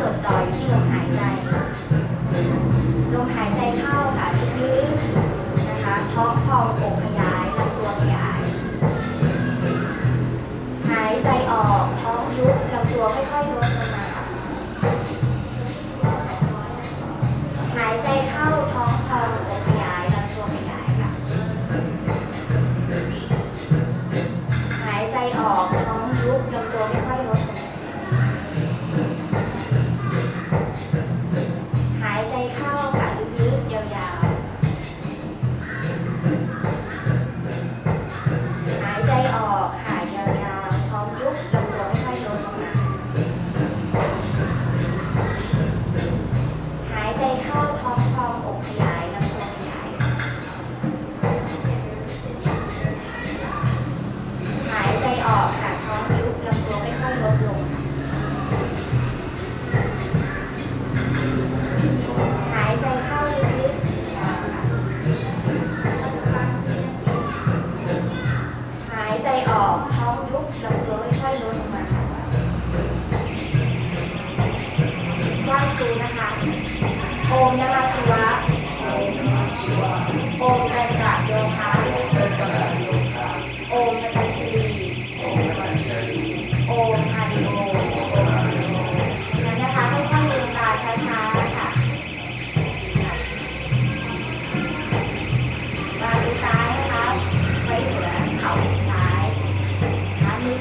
จดจ่อยที่ลมหายใจ ลมหายใจ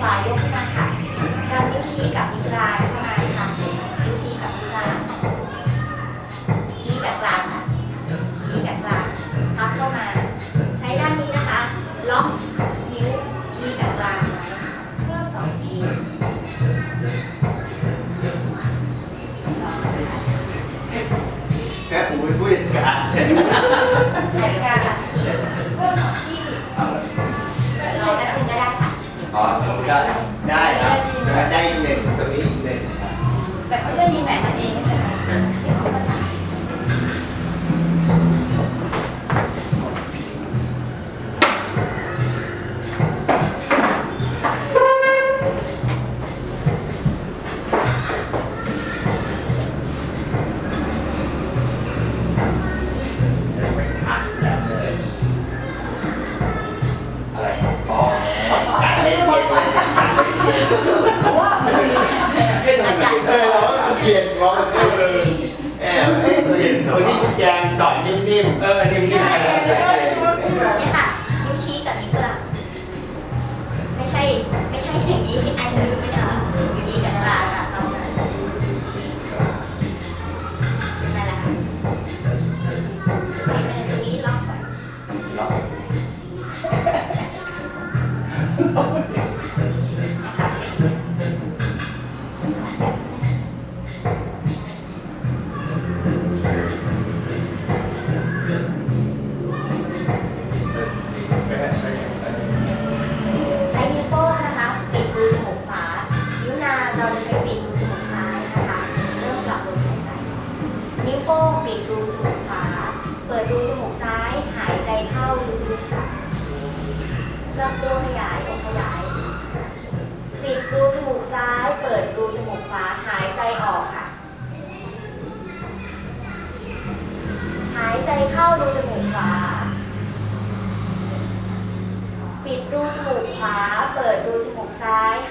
ขวายกขึ้นมาค่ะการนิ้วชี้กับนิ้วกลางเข้ามาค่ะ ได้ครับได้อีกหนึ่งตรงนี้อีกหนึ่ง แต่เขาจะมีแมท ท้าย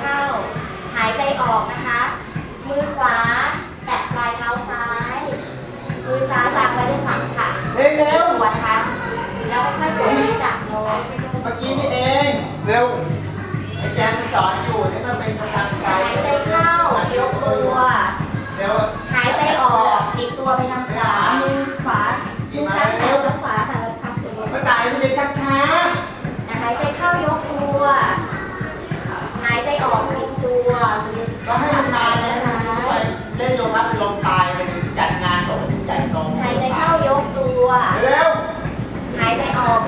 เข้า หายใจออกนะคะ มือขวา แตะปลายเท้าซ้าย มือซ้ายวางไว้ด้านหลังค่ะเร็วหัวนะคะแล้วค่อยๆกดศีรษะลงเมื่อกี้นี่เอง เร็วอาจารย์สอนอยู่ หายใจออก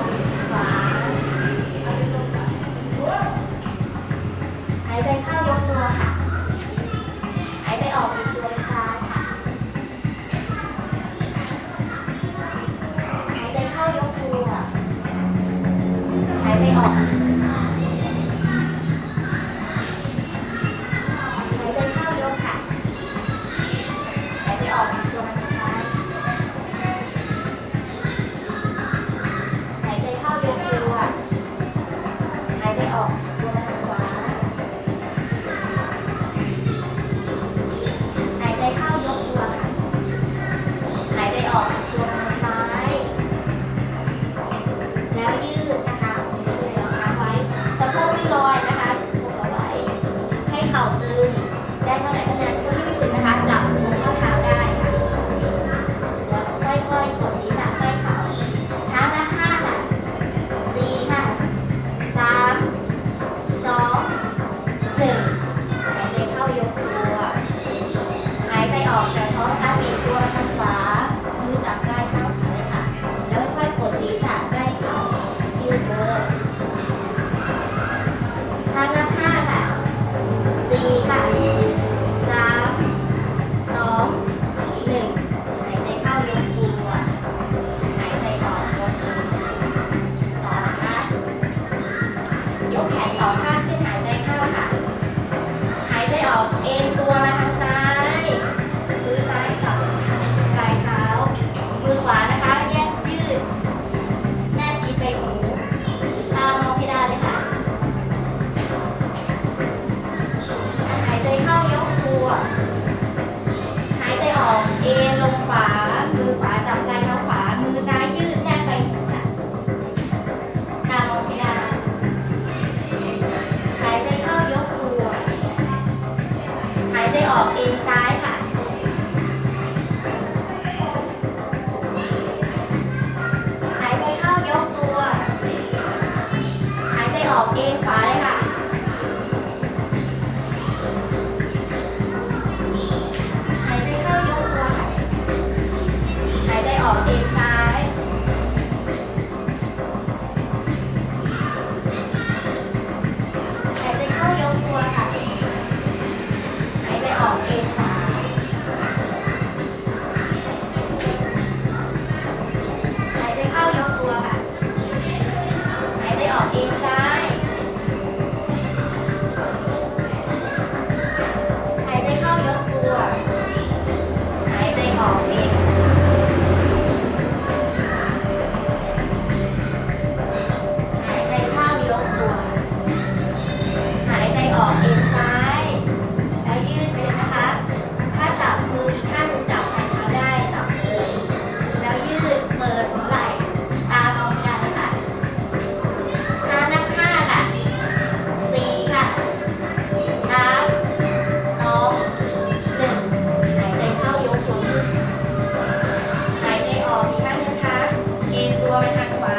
ทางขวา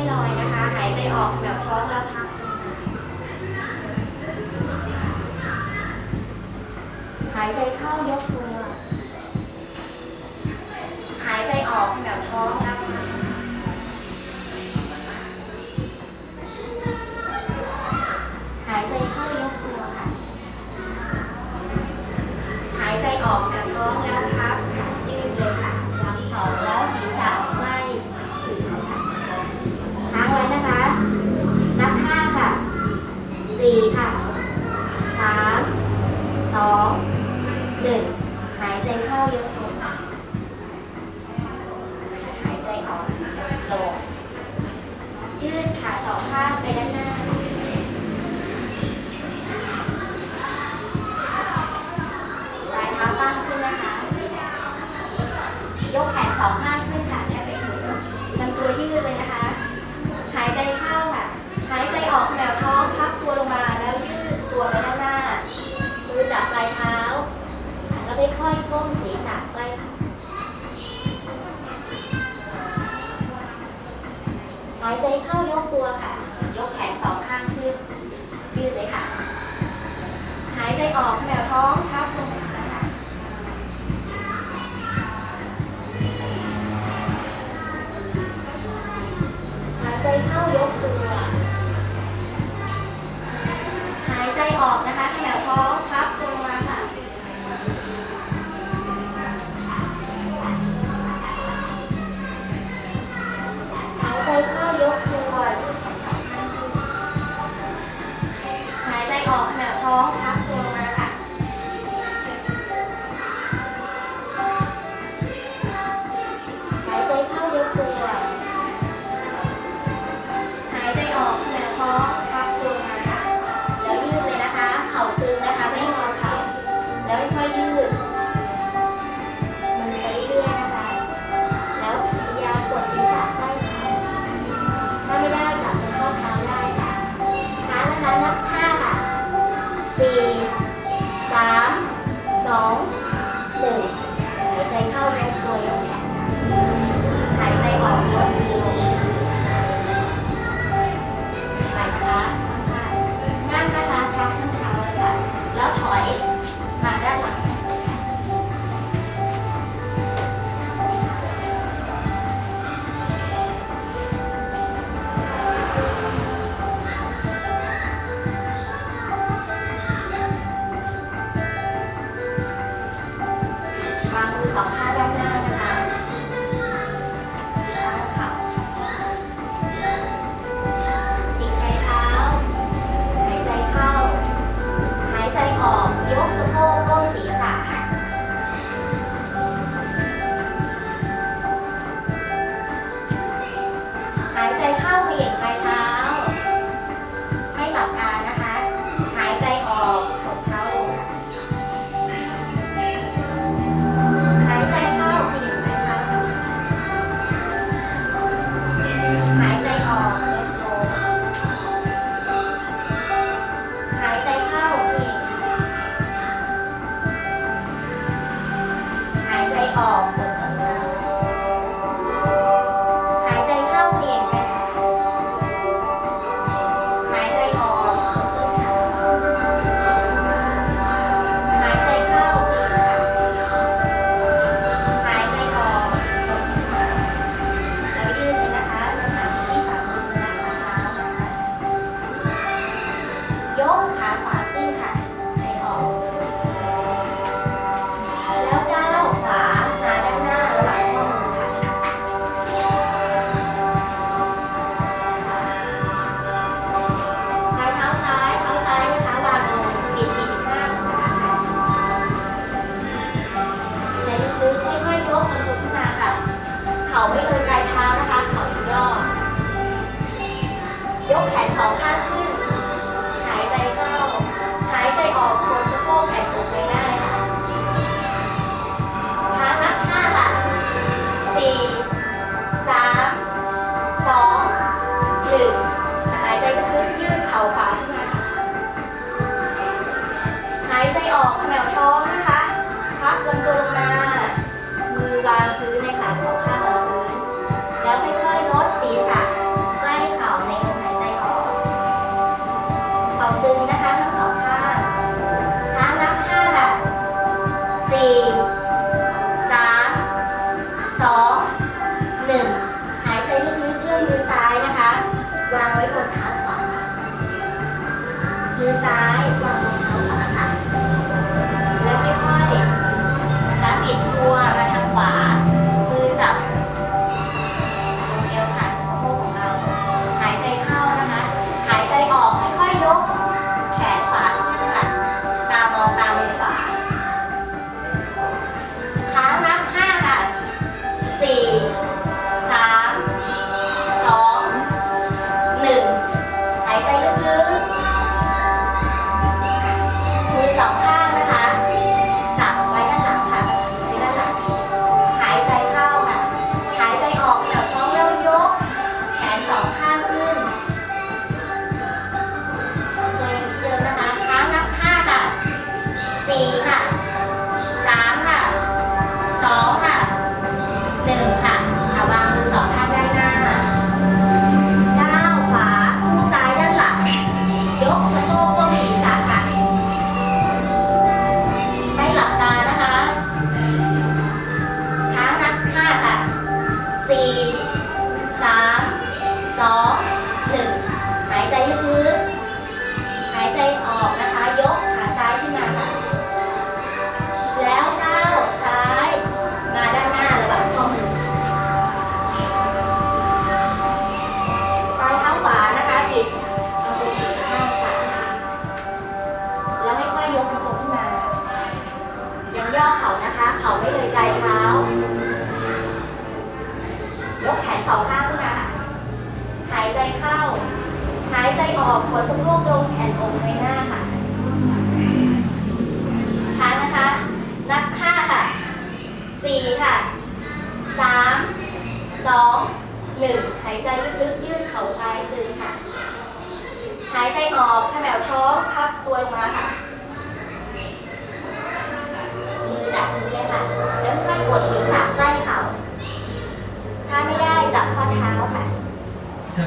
ไม่ลอยนะคะ หายใจออกแบบท้องแล้ว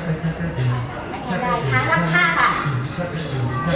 ไม่ได้ค้างนับห้าค่ะสี่ค่ะส